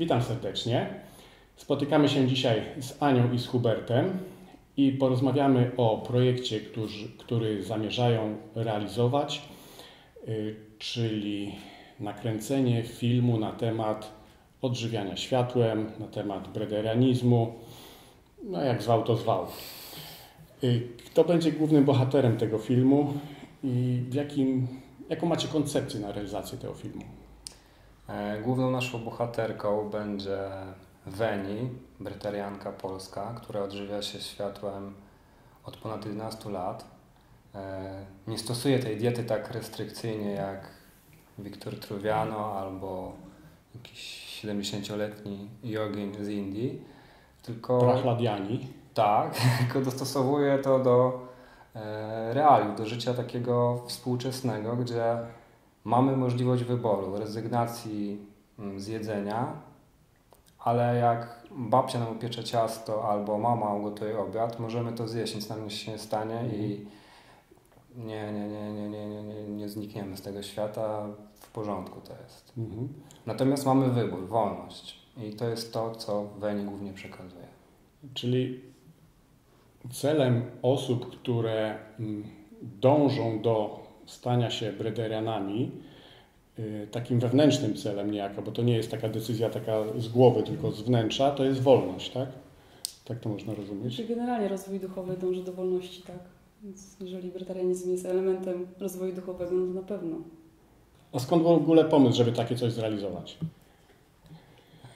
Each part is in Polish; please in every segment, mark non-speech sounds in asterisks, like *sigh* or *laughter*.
Witam serdecznie. Spotykamy się dzisiaj z Anią i z Hubertem i porozmawiamy o projekcie, który, który zamierzają realizować, y, czyli nakręcenie filmu na temat odżywiania światłem, na temat brederianizmu, no jak zwał to zwał. Y, kto będzie głównym bohaterem tego filmu i w jakim, jaką macie koncepcję na realizację tego filmu? E, główną naszą bohaterką będzie Weni, brytarianka polska, która odżywia się światłem od ponad 11 lat. E, nie stosuje tej diety tak restrykcyjnie jak Wiktor Truviano albo jakiś 70-letni jogin z Indii, tylko... Prachladiani. Tak, *laughs* tylko dostosowuje to do e, realiów, do życia takiego współczesnego, gdzie mamy możliwość wyboru, rezygnacji mm, z jedzenia, ale jak babcia nam upiecze ciasto albo mama ugotuje obiad, możemy to zjeść, nic nam się nie stanie i nie, nie, nie, nie, nie, nie, nie, nie znikniemy z tego świata, w porządku to jest. Mhm. Natomiast mamy wybór, wolność i to jest to, co Weni głównie przekazuje. Czyli celem osób, które mm, dążą do stania się brederianami, y, takim wewnętrznym celem niejako, bo to nie jest taka decyzja taka z głowy, tylko z wnętrza, to jest wolność, tak? Tak to można rozumieć. Czy generalnie rozwój duchowy dąży do wolności, tak? Więc jeżeli bretarianizm jest elementem rozwoju duchowego, no to na pewno. A skąd w ogóle pomysł, żeby takie coś zrealizować?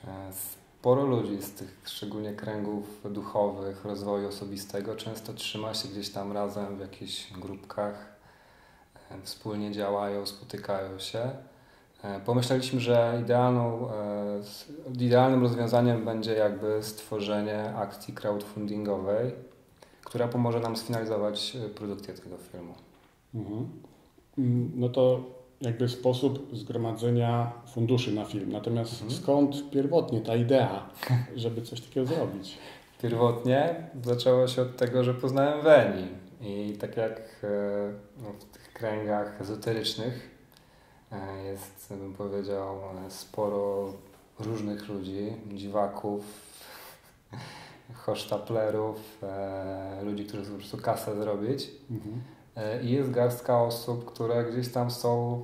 E, sporo ludzi z tych szczególnie kręgów duchowych, rozwoju osobistego często trzyma się gdzieś tam razem w jakichś grupkach, wspólnie działają, spotykają się. E, pomyśleliśmy, że idealną, idealnym rozwiązaniem będzie jakby stworzenie akcji crowdfundingowej, która pomoże nam sfinalizować produkcję tego filmu. Mhm. Mm, no to jakby sposób zgromadzenia funduszy na film. Natomiast mhm. skąd pierwotnie ta idea, *laughs* żeby coś takiego zrobić? Pierwotnie zaczęło się od tego, że poznałem Weni i tak jak e, no, w tych kręgach ezoterycznych e, jest, bym powiedział, sporo różnych ludzi, dziwaków, *laughs* hosztaplerów, e, ludzi, którzy chcą po prostu kasę zrobić. Mhm. I jest garstka osób, które gdzieś tam są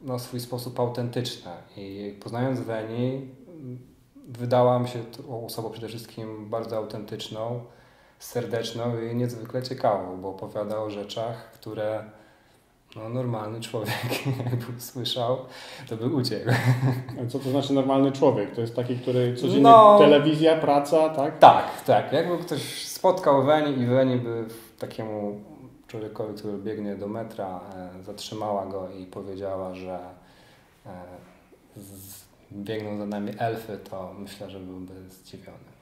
na swój sposób autentyczne. I poznając Weni, wydała mi się osobą przede wszystkim bardzo autentyczną, serdeczną i niezwykle ciekawą, bo opowiada o rzeczach, które no, normalny człowiek *laughs* jakby słyszał, to by uciekł. A co to znaczy normalny człowiek? To jest taki, który codziennie no, telewizja, praca, tak? Tak, tak. Jakby ktoś spotkał Weni i Weni by takiemu człowiekowi, który biegnie do metra, e, zatrzymała go i powiedziała, że e, biegną za nami elfy, to myślę, że byłby zdziwiony.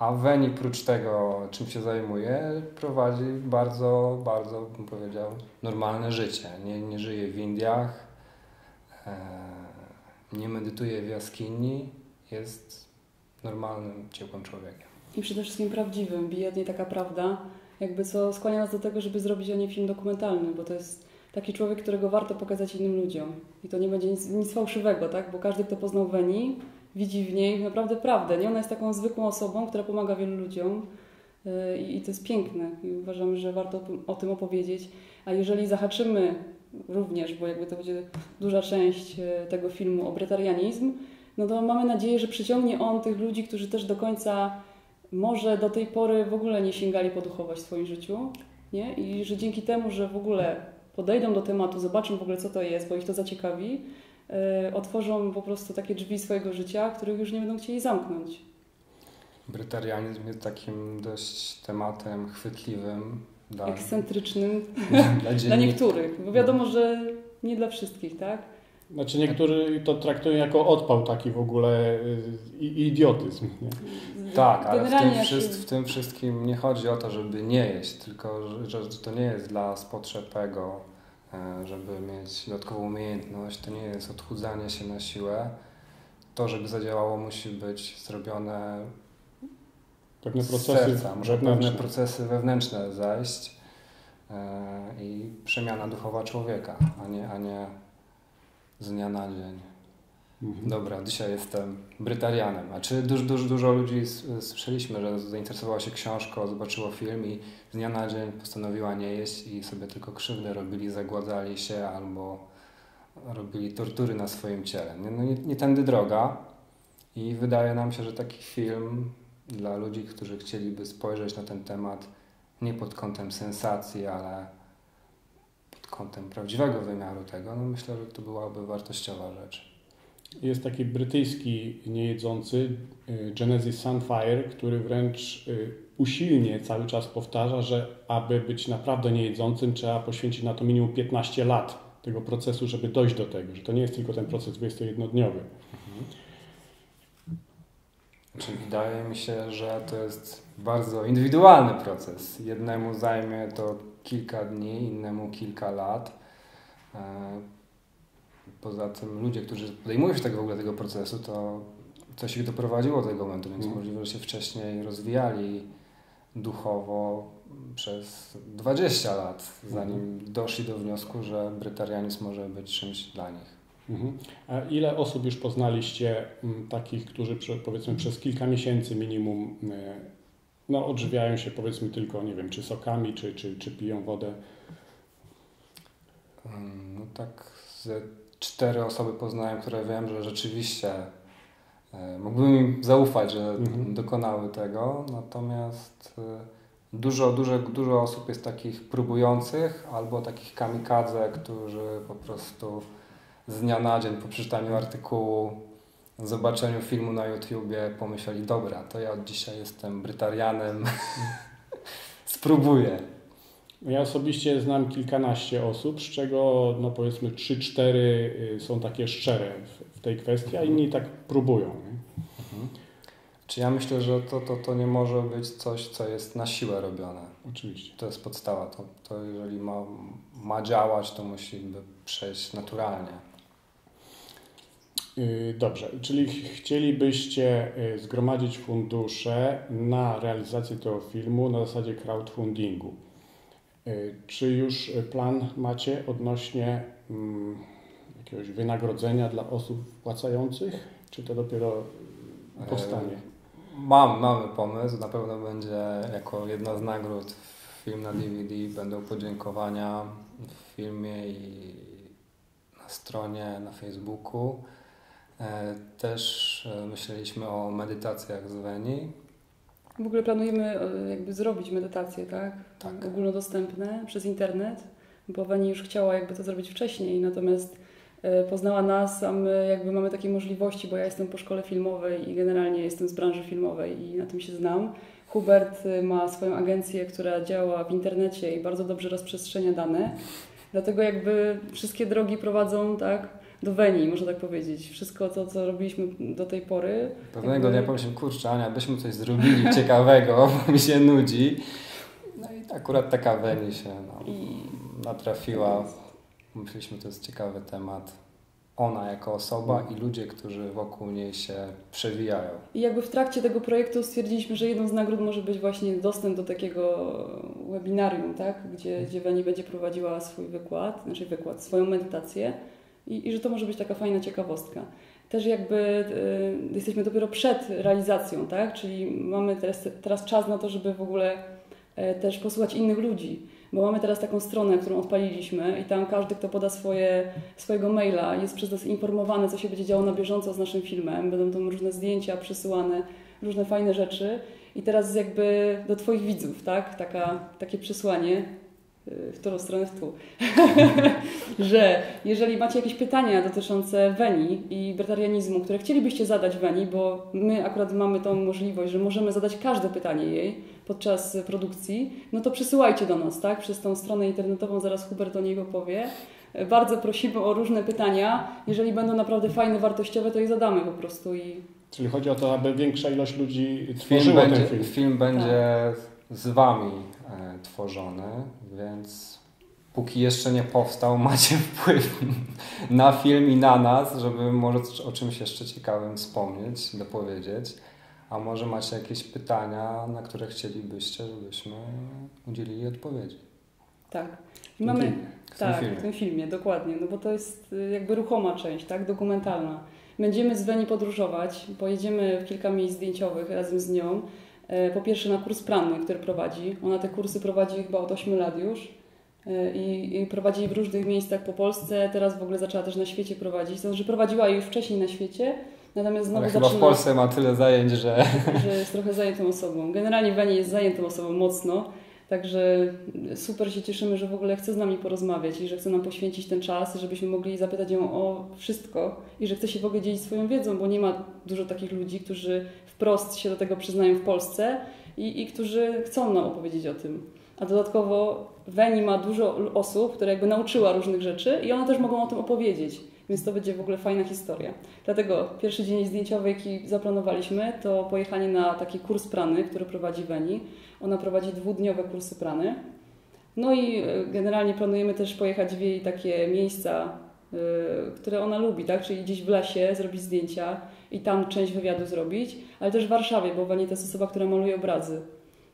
A Weni, prócz tego, czym się zajmuje, prowadzi bardzo, bardzo, bym powiedział, normalne życie. Nie, nie żyje w Indiach, e, nie medytuje w jaskini, jest normalnym, ciepłym człowiekiem. I przede wszystkim prawdziwym. Bije nie taka prawda, jakby co skłania nas do tego, żeby zrobić o niej film dokumentalny, bo to jest taki człowiek, którego warto pokazać innym ludziom. I to nie będzie nic, nic fałszywego, tak? Bo każdy, kto poznał Weni, widzi w niej naprawdę prawdę. Nie? Ona jest taką zwykłą osobą, która pomaga wielu ludziom yy, i to jest piękne. I uważamy, że warto o tym opowiedzieć. A jeżeli zahaczymy również, bo jakby to będzie duża część yy, tego filmu o bretarianizm, no to mamy nadzieję, że przyciągnie on tych ludzi, którzy też do końca może do tej pory w ogóle nie sięgali po duchowość w swoim życiu, nie? I że dzięki temu, że w ogóle podejdą do tematu, zobaczą w ogóle co to jest, bo ich to zaciekawi, otworzą po prostu takie drzwi swojego życia, których już nie będą chcieli zamknąć. Brytarianizm jest takim dość tematem chwytliwym. Dla, Ekscentrycznym *laughs* dla, dla niektórych, bo wiadomo, że nie dla wszystkich, tak? Znaczy niektórzy to traktują jako odpał taki w ogóle i, idiotyzm. Nie? Tak, ale w tym, w tym, wszystkim nie chodzi o to, żeby nie jeść, tylko że, że to nie jest dla potrzeb ego, e, żeby mieć dodatkową umiejętność, to nie jest odchudzanie się na siłę. To, żeby zadziałało, musi być zrobione pewne procesy serca, muszą pewne procesy wewnętrzne zajść e, i przemiana duchowa człowieka, a nie, a nie z dnia na dzień. Mhm. Dobra, dzisiaj jestem Brytarianem. A czy dużo, dużo, dużo ludzi słyszeliśmy, że zainteresowało się książką, zobaczyło film i z dnia na dzień postanowiła nie jeść i sobie tylko krzywdę robili, zagładzali się albo robili tortury na swoim ciele. Nie, no nie, nie tędy droga i wydaje nam się, że taki film dla ludzi, którzy chcieliby spojrzeć na ten temat nie pod kątem sensacji, ale pod kątem prawdziwego wymiaru tego, no myślę, że to byłaby wartościowa rzecz. Jest taki brytyjski niejedzący y, Genesis Sunfire, który wręcz y, usilnie cały czas powtarza, że aby być naprawdę niejedzącym trzeba poświęcić na to minimum 15 lat tego procesu, żeby dojść do tego, że to nie jest tylko ten proces 21-dniowy. Znaczy, wydaje mi się, że to jest bardzo indywidualny proces. Jednemu zajmie to kilka dni, innemu kilka lat. Poza tym ludzie, którzy podejmują się tego, w ogóle tego procesu, to coś ich doprowadziło do tego momentu, więc mm. możliwe, że się wcześniej rozwijali duchowo przez 20 lat, zanim mm. doszli do wniosku, że brytarianizm może być czymś dla nich. Mhm. A ile osób już poznaliście takich, którzy powiedzmy przez kilka miesięcy minimum no, odżywiają się powiedzmy tylko, nie wiem, czy sokami, czy, czy, czy piją wodę? No tak, ze cztery osoby poznałem, które wiem, że rzeczywiście e, mógłbym im zaufać, że mhm. dokonały tego, natomiast e, dużo, dużo, dużo osób jest takich próbujących albo takich kamikadze, którzy po prostu z dnia na dzień po przeczytaniu artykułu, zobaczeniu filmu na YouTubie pomyśleli, dobra, to ja od dzisiaj jestem Brytarianem, *laughs* spróbuję. Ja osobiście znam kilkanaście osób, z czego no powiedzmy 3-4 y, są takie szczere w, tej kwestii, a inni tak próbują. Nie? Mhm. Czy ja myślę, że to, to, to nie może być coś, co jest na siłę robione. Oczywiście. To jest podstawa. To, to jeżeli ma, ma działać, to musi przejść naturalnie. Y, dobrze, czyli chcielibyście y, zgromadzić fundusze na realizację tego filmu na zasadzie crowdfundingu. Y, czy już plan macie odnośnie mm, jakiegoś wynagrodzenia dla osób wpłacających, czy to dopiero powstanie? Mam, mamy pomysł. Na pewno będzie jako jedna z nagród film na DVD będą podziękowania w filmie i na stronie na Facebooku. E, też e, myśleliśmy o medytacjach z Weni. W ogóle planujemy e, jakby zrobić medytacje, tak? tak. Ogólnodostępne przez internet, bo Weni już chciała jakby to zrobić wcześniej, natomiast poznała nas, a my jakby mamy takie możliwości, bo ja jestem po szkole filmowej i generalnie jestem z branży filmowej i na tym się znam. Hubert ma swoją agencję, która działa w internecie i bardzo dobrze rozprzestrzenia dane. Dlatego jakby wszystkie drogi prowadzą, tak, do Weni, można tak powiedzieć. Wszystko to, co robiliśmy do tej pory. Pewnego jakby... dnia pomyślałem, kurczę Ania, byśmy coś zrobili *laughs* ciekawego, *laughs* bo mi się nudzi. No i akurat taka Weni się no, I... natrafiła. Myśleliśmy, to jest ciekawy temat. Ona jako osoba i ludzie, którzy wokół niej się przewijają. I jakby w trakcie tego projektu stwierdziliśmy, że jedną z nagród może być właśnie dostęp do takiego webinarium, tak? gdzie, gdzie Weni będzie prowadziła swój wykład, znaczy wykład, swoją medytację i, i że to może być taka fajna ciekawostka. Też jakby y, jesteśmy dopiero przed realizacją, tak? czyli mamy teraz, teraz czas na to, żeby w ogóle y, też posłuchać innych ludzi, bo mamy teraz taką stronę, którą odpaliliśmy i tam każdy, kto poda swoje, swojego maila, jest przez nas informowany, co się będzie działo na bieżąco z naszym filmem. Będą tam różne zdjęcia przesyłane, różne fajne rzeczy. I teraz jakby do Twoich widzów, tak? Taka, takie przesłanie w którą stronę w tu, że jeżeli macie jakieś pytania dotyczące Weni i bretarianizmu, które chcielibyście zadać Weni, bo my akurat mamy tą możliwość, że możemy zadać każde pytanie jej podczas produkcji, no to przysyłajcie do nas, tak, przez tą stronę internetową, zaraz Hubert o niej opowie. Bardzo prosimy o różne pytania. Jeżeli będą naprawdę fajne, wartościowe, to je zadamy po prostu i Czyli chodzi o to, aby większa ilość ludzi tworzyła film ten film. Film będzie tak. Z Wami e, tworzony, więc póki jeszcze nie powstał, *laughs* macie wpływ na film i na nas, żeby może o czymś jeszcze ciekawym wspomnieć, dopowiedzieć. A może macie jakieś pytania, na które chcielibyście, żebyśmy udzielili odpowiedzi? Tak. I mamy, w tak, filmie. w tym filmie, dokładnie, no bo to jest y, jakby ruchoma część, tak, dokumentalna. Będziemy z Weni podróżować, pojedziemy w kilka miejsc zdjęciowych razem z nią. E, po pierwsze na kurs pranny, który prowadzi. Ona te kursy prowadzi chyba od 8 lat już e, i, i prowadzi w różnych miejscach po Polsce. Teraz w ogóle zaczęła też na świecie prowadzić. To znaczy prowadziła już wcześniej na świecie, natomiast znowu Ale chyba w zaczyna, Polsce ma tyle zajęć, że *laughs* że jest trochę zajętą osobą. Generalnie Weni jest zajętą osobą mocno. Także super się cieszymy, że w ogóle chce z nami porozmawiać i że chce nam poświęcić ten czas, żebyśmy mogli zapytać ją o wszystko i że chce się w ogóle dzielić swoją wiedzą, bo nie ma dużo takich ludzi, którzy wprost się do tego przyznają w Polsce i, i którzy chcą nam opowiedzieć o tym. A dodatkowo Weni ma dużo osób, które jakby nauczyła różnych rzeczy i one też mogą o tym opowiedzieć. Więc to będzie w ogóle fajna historia. Dlatego pierwszy dzień zdjęciowy, jaki zaplanowaliśmy, to pojechanie na taki kurs prany, który prowadzi Weni. Ona prowadzi dwudniowe kursy prany. No i e, generalnie planujemy też pojechać w jej takie miejsca, y, które ona lubi, tak? Czyli gdzieś w lesie zrobić zdjęcia i tam część wywiadu zrobić, ale też w Warszawie, bo Weni to jest osoba, która maluje obrazy.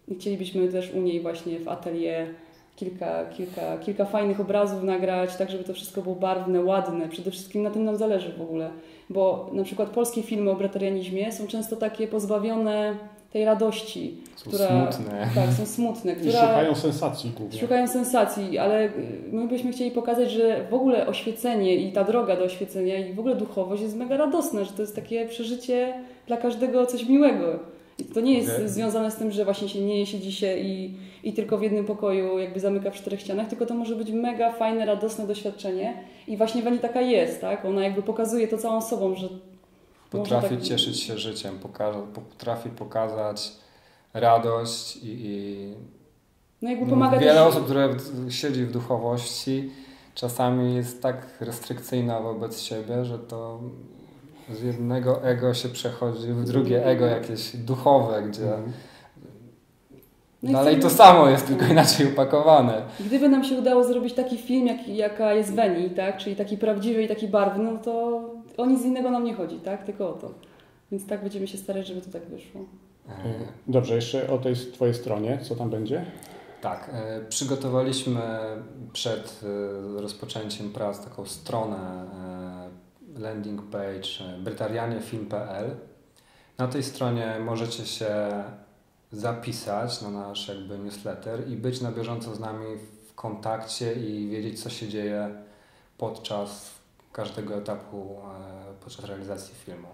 I chcielibyśmy też u niej właśnie w atelier kilka, kilka, kilka fajnych obrazów nagrać, tak żeby to wszystko było barwne, ładne. Przede wszystkim na tym nam zależy w ogóle, bo na przykład polskie filmy o bretarianizmie są często takie pozbawione tej radości, są która smutne. tak, są smutne, I która szukają sensacji głównie. Szukają sensacji, ale y, my byśmy chcieli pokazać, że w ogóle oświecenie i ta droga do oświecenia i w ogóle duchowość jest mega radosna, że to jest takie przeżycie dla każdego coś miłego. I to nie jest związane z tym, że właśnie się nie siedzi się i, i tylko w jednym pokoju jakby zamyka w czterech ścianach, tylko to może być mega fajne, radosne doświadczenie i właśnie Wani taka jest, tak? Ona jakby pokazuje to całą sobą, że Potrafi tak- cieszyć się życiem, pokaza- potrafi pokazać radość i, i no jakby pomaga wiele też... osób, które siedzi w duchowości, czasami jest tak restrykcyjna wobec siebie, że to z jednego ego się przechodzi w drugie ego jakieś duchowe, gdzie Mhm. No i dalej to samo jest, tylko inaczej upakowane. Gdyby nam się udało zrobić taki film, jak, jaka jest Weni, tak? czyli taki prawdziwy i taki barwny, no to o nic innego nam nie chodzi, tak? tylko o to. Więc tak będziemy się starać, żeby to tak wyszło. E, Dobrze, jeszcze o tej twojej stronie, co tam będzie? Tak, e, przygotowaliśmy przed e, rozpoczęciem prac taką stronę, landing page brytarianiefilm.pl. Na tej stronie możecie się zapisać na nasz jakby newsletter i być na bieżąco z nami w kontakcie i wiedzieć, co się dzieje podczas każdego etapu, e, podczas realizacji filmu.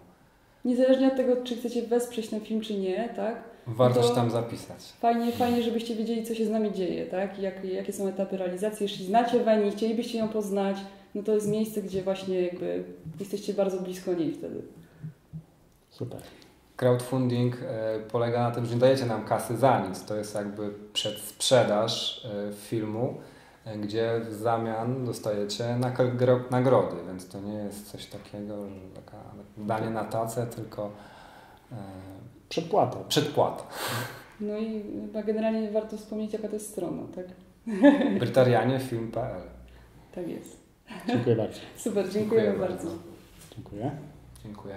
Niezależnie od tego, czy chcecie wesprzeć ten film, czy nie, tak? Warto To- się tam zapisać. Fajnie, fajnie, żebyście wiedzieli, co się z nami dzieje, tak? I Jak, jakie są etapy realizacji. Jeśli znacie Weni, chcielibyście ją poznać, no to jest miejsce, gdzie właśnie jakby jesteście bardzo blisko niej wtedy. Super. Crowdfunding e, polega na tym, że nie dajecie nam kasy za nic. To jest jakby przedsprzedaż e, filmu, gdzie w zamian dostajecie nagro- nagrody, więc to nie jest coś takiego, że taka danie na tacę, tylko e, Przedpłata. przedpłata. No i chyba generalnie warto wspomnieć, jaka to jest strona, tak? Brytarianiefilm.pl Tak jest. Dziękuję bardzo. Super, dziękujemy Dziękuję bardzo. Dziękuję. Dziękuję.